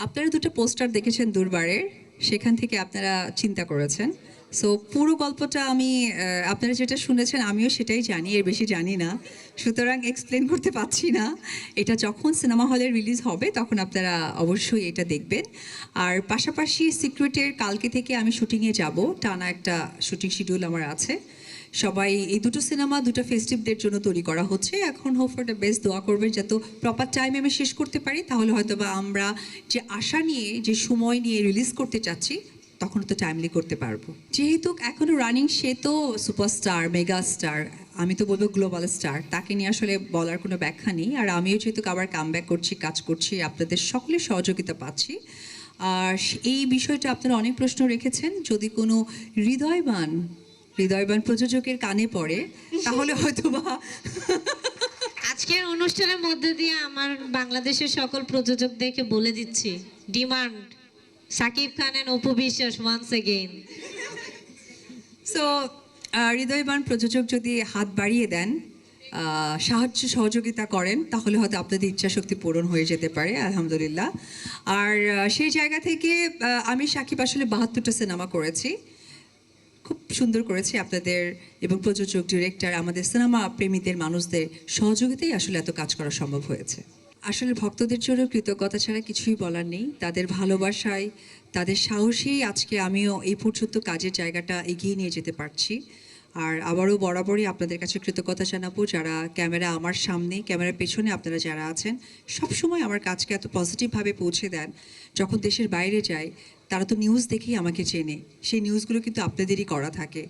আপনারা দুটো পোস্টার দেখেছেন দুর্বারের সেখান থেকে আপনারা চিন্তা করেছেন। সো পুরো গল্পটা আমি আপনারা যেটা শুনেছেন, আমিও সেটাই জানি, এর বেশি জানি না। সুতরাং এক্সপ্লেন করতে পারছি না। এটা যখন সিনেমা হলে রিলিজ হবে, তখন আপনারা অবশ্যই এটা দেখবেন। আর পাশাপাশি সিক্রেটের কালকে থেকে আমি শুটিংয়ে যাব। টানা একটা শুটিং শিডিউল আমার আছে। সবাই, এই দুটো সিনেমা, দুটো ফেস্টিভদের জন্য তৈরি করা হচ্ছে। এখন হোপ ফর দ্য বেস্ট দোয়া করবেন যাতে প্রপার টাইমে আমি শেষ করতে পারি। তাহলে হয়তো বা আমরা যে আশা নিয়ে, যে সময় নিয়ে রিলিজ করতে চাচ্ছি তখন তো টাইমলি করতে পারব। যেহেতু এখনও রানিং সে তো সুপারস্টার মেগা স্টার আমি তো বলব গ্লোবাল স্টার তাকে নিয়ে আসলে বলার কোনো ব্যাখ্যা নেই। আর আমিও যেহেতু আবার কাম করছি, কাজ করছি, আপনাদের সকলের সহযোগিতা পাচ্ছি। আর এই বিষয়টা আপনারা অনেক প্রশ্ন রেখেছেন, যদি কোনো হৃদয়বান হৃদয়বান প্রযোজকের কানে পড়ে, তাহলে হয়তো বা আজকের অনুষ্ঠানের মধ্যে দিয়ে আমার বাংলাদেশের সকল প্রযোজকদেরকে বলে দিচ্ছি demand Shakib Khan and Apu Biswas once again so হৃদয়বান প্রযোজক যদি হাত বাড়িয়ে দেন সাহায্য সহযোগিতা করেন, তাহলে হয়তো আপনাদের ইচ্ছা শক্তি পূরণ হয়ে যেতে পারে, আলহামদুলিল্লাহ। আর সেই জায়গা থেকে আমি সাকিব আসলে বাহাত্তরটা সিনেমা করেছি। খুব সুন্দর করেছি আপনাদের এবং প্রযোজক ডিরেক্টর আমাদের সিনেমা প্রেমীদের, মানুষদের সহযোগিতাই আসলে এত কাজ করা সম্ভব হয়েছে। আসলে ভক্তদের জন্য কৃতজ্ঞতা ছাড়া কিছুই বলার নেই। তাদের ভালোবাসায়, তাদের সাহসেই আজকে আমিও এই পর্যন্ত কাজের জায়গাটা এগিয়ে নিয়ে যেতে পারছি। আর আবারও বরাবরই আপনাদের কাছে কৃতজ্ঞতা জানাব, যারা ক্যামেরা আমার সামনে, ক্যামেরার পেছনে আপনারা যারা আছেন, সবসময় আমার কাজকে এত পজিটিভভাবে পৌঁছে দেন। যখন দেশের বাইরে যাই, তারা তো নিউজ দেখেই আমাকে চেনে। সেই নিউজগুলো কিন্তু আপনাদেরই করা থাকে।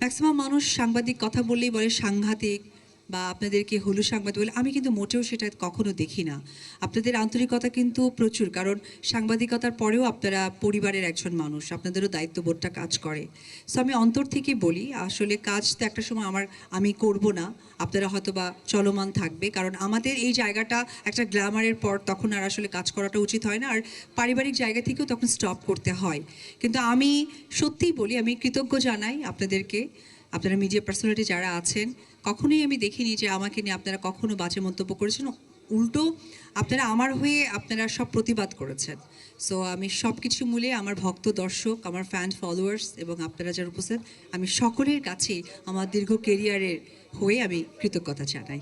ম্যাক্সিমাম মানুষ সাংবাদিক কথা বললেই বলে সাংঘাতিক বা আপনাদেরকে হলু সাংবাদিক বলে, আমি কিন্তু মোটেও সেটা কখনো দেখি না। আপনাদের আন্তরিকতা কিন্তু প্রচুর, কারণ সাংবাদিকতার পরেও আপনারা পরিবারের একজন মানুষ, আপনাদেরও দায়িত্ববোধটা কাজ করে। সো আমি অন্তর থেকে বলি, আসলে কাজ তো একটা সময় আমার, আমি করব না, আপনারা হয়তো বা চলমান থাকবে, কারণ আমাদের এই জায়গাটা একটা গ্ল্যামারের পর তখন আর আসলে কাজ করাটা উচিত হয় না, আর পারিবারিক জায়গা থেকেও তখন স্টপ করতে হয়। কিন্তু আমি সত্যিই বলি, আমি কৃতজ্ঞ জানাই আপনাদেরকে আপনারা মিডিয়া পার্সোনালিটি যারা আছেন, কখনোই আমি দেখিনি যে আমাকে নিয়ে আপনারা কখনো বাজে মন্তব্য করেছেন। উল্টো, আপনারা আমার হয়ে আপনারা সব প্রতিবাদ করেছেন। সো আমি সব কিছু মূলে আমার ভক্ত দর্শক, আমার ফ্যান ফলোয়ার্স এবং আপনারা যারা উপস্থিত, আমি সকলের কাছে আমার দীর্ঘ কেরিয়ারের হয়ে আমি কৃতজ্ঞতা জানাই।